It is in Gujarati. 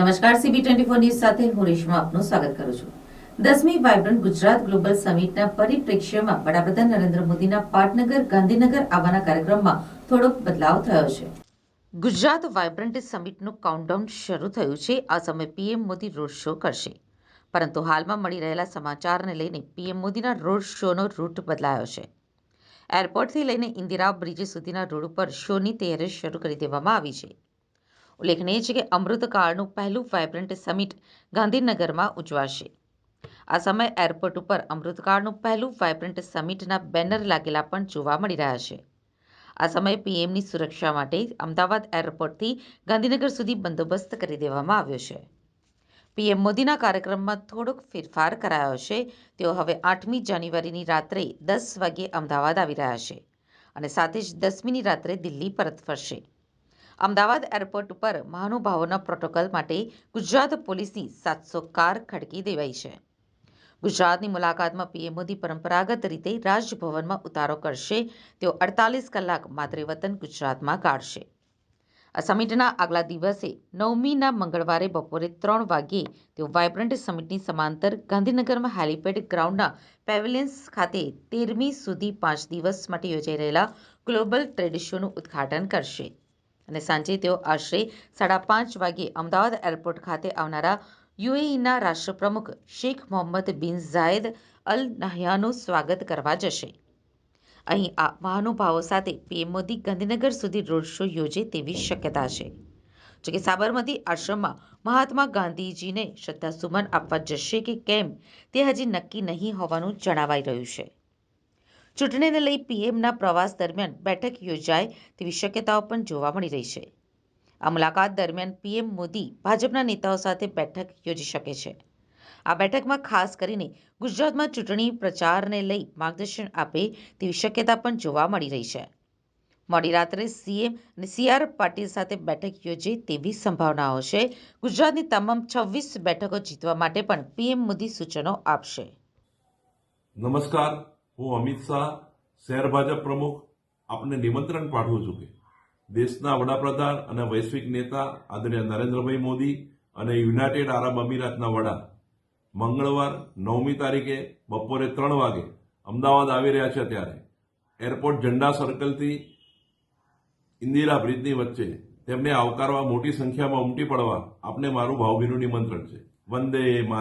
નમસ્કાર સીબી ટ્વેન્ટી ફોર ન્યૂઝ સાથે હું રેશમા આપનું સ્વાગત કરું છું. દસમી વાઇબ્રન્ટ ગુજરાત ગ્લોબલ સમિટના પરિપ્રેક્ષ્યમાં વડાપ્રધાન નરેન્દ્ર મોદીના પાટનગર ગાંધીનગર આવવાના કાર્યક્રમમાં થોડોક બદલાવ થયો છે. ગુજરાત વાઇબ્રન્ટ સમિટનું કાઉન્ટડાઉન શરૂ થયું છે. આ સમયે પીએમ મોદી રોડ શો કરશે. પરંતુ હાલમાં મળી રહેલા સમાચારને લઈને પીએમ મોદીના રોડ શોનો રૂટ બદલાયો છે. એરપોર્ટથી લઈને ઇન્દિરા બ્રિજ સુધીના રોડ ઉપર શોની તૈયારી શરૂ કરી દેવામાં આવી છે. ઉલ્લેખનીય છે કે અમૃતકાળનું પહેલું વાઇબ્રન્ટ સમિટ ગાંધીનગરમાં ઉજવાશે. આ સમય એરપોર્ટ ઉપર અમૃતકાળનું પહેલું વાઇબ્રન્ટ સમિટના બેનર લાગેલા પણ જોવા મળી રહ્યા છે. આ સમયે પીએમની સુરક્ષા માટે અમદાવાદ એરપોર્ટથી ગાંધીનગર સુધી બંદોબસ્ત કરી દેવામાં આવ્યો છે. પીએમ મોદીના કાર્યક્રમમાં થોડોક ફેરફાર કરાયો છે. તેઓ હવે આઠમી જાન્યુઆરીની રાત્રે દસ વાગ્યે અમદાવાદ આવી રહ્યા છે અને સાથે જ દસમીની રાત્રે દિલ્હી પરત ફરશે. અમદાવાદ એરપોર્ટ ઉપર મહાનુભાવોના પ્રોટોકોલ માટે ગુજરાત પોલીસની સાતસો કાર ખડકી દેવાઈ છે. ગુજરાતની મુલાકાતમાં પીએમ મોદી પરંપરાગત રીતે રાજભવનમાં ઉતારો કરશે. તેઓ અડતાલીસ કલાક વતન ગુજરાતમાં કાઢશે. આ સમિટના આગલા દિવસે નવમીના મંગળવારે બપોરે ત્રણ વાગ્યે તેઓ વાયબ્રન્ટ સમિટની સમાંતર ગાંધીનગરમાં હેલીપેડ ગ્રાઉન્ડના પેવેલિયન્સ ખાતે તેરમી સુધી પાંચ દિવસ માટે યોજાઈ રહેલા ગ્લોબલ ટ્રેડ શોનું ઉદ્ઘાટન કરશે. અને સાંજે તેઓ આશરે સાડા પાંચ વાગ્યે અમદાવાદ એરપોર્ટ ખાતે આવનારા યુએઈના રાષ્ટ્રપ્રમુખ શેખ મોહમ્મદ બિન ઝાયદ અલ નહયાનનું સ્વાગત કરવા જશે. અહીં આ મહાનુભાવો સાથે પીએમ મોદી ગાંધીનગર સુધી રોડ શો યોજે તેવી શક્યતા છે. જોકે સાબરમતી આશ્રમમાં મહાત્મા ગાંધીજીને શ્રદ્ધાસુમન આપવા જશે કે કેમ તે હજી નક્કી નહીં હોવાનું જણાવાઈ રહ્યું છે. ચૂંટણીને લઈ પીએમના પ્રવાસ દરમિયાન બેઠક યોજાય તેવી શક્યતાઓ પણ જોવા મળી રહી છે. આ મુલાકાત દરમિયાન પીએમ મોદી ભાજપના નેતાઓ સાથે બેઠક યોજી શકે છે. આ બેઠકમાં ખાસ કરીને ગુજરાતમાં ચૂંટણી પ્રચારને લઈ માર્ગદર્શન આપે તેવી શક્યતા પણ જોવા મળી રહી છે. મોડી રાત્રે સીએમ અને સીઆર પાટીલ સાથે બેઠક યોજે તેવી સંભાવનાઓ છે. ગુજરાતની તમામ છવ્વીસ બેઠકો જીતવા માટે પણ પીએમ મોદી સૂચનો આપશે. નમસ્કાર. હું અમિત શાહ, શહેર ભાજપ પ્રમુખ, આપને નિમંત્રણ પાઠવું છું કે દેશના વડાપ્રધાન અને વૈશ્વિક નેતા આદરણીય નરેન્દ્રભાઈ મોદી અને યુનાઇટેડ આરબ અમીરાતના વડા મંગળવાર નવમી તારીખે બપોરે ત્રણ વાગે અમદાવાદ આવી રહ્યા છે ત્યારે એરપોર્ટ ઝંડા સર્કલથી ઇન્દિરા બ્રિજની વચ્ચે તેમને આવકારવા મોટી સંખ્યામાં ઉમટી પડવા આપને મારું ભાવભીનું નિમંત્રણ છે. વંદે માતરમ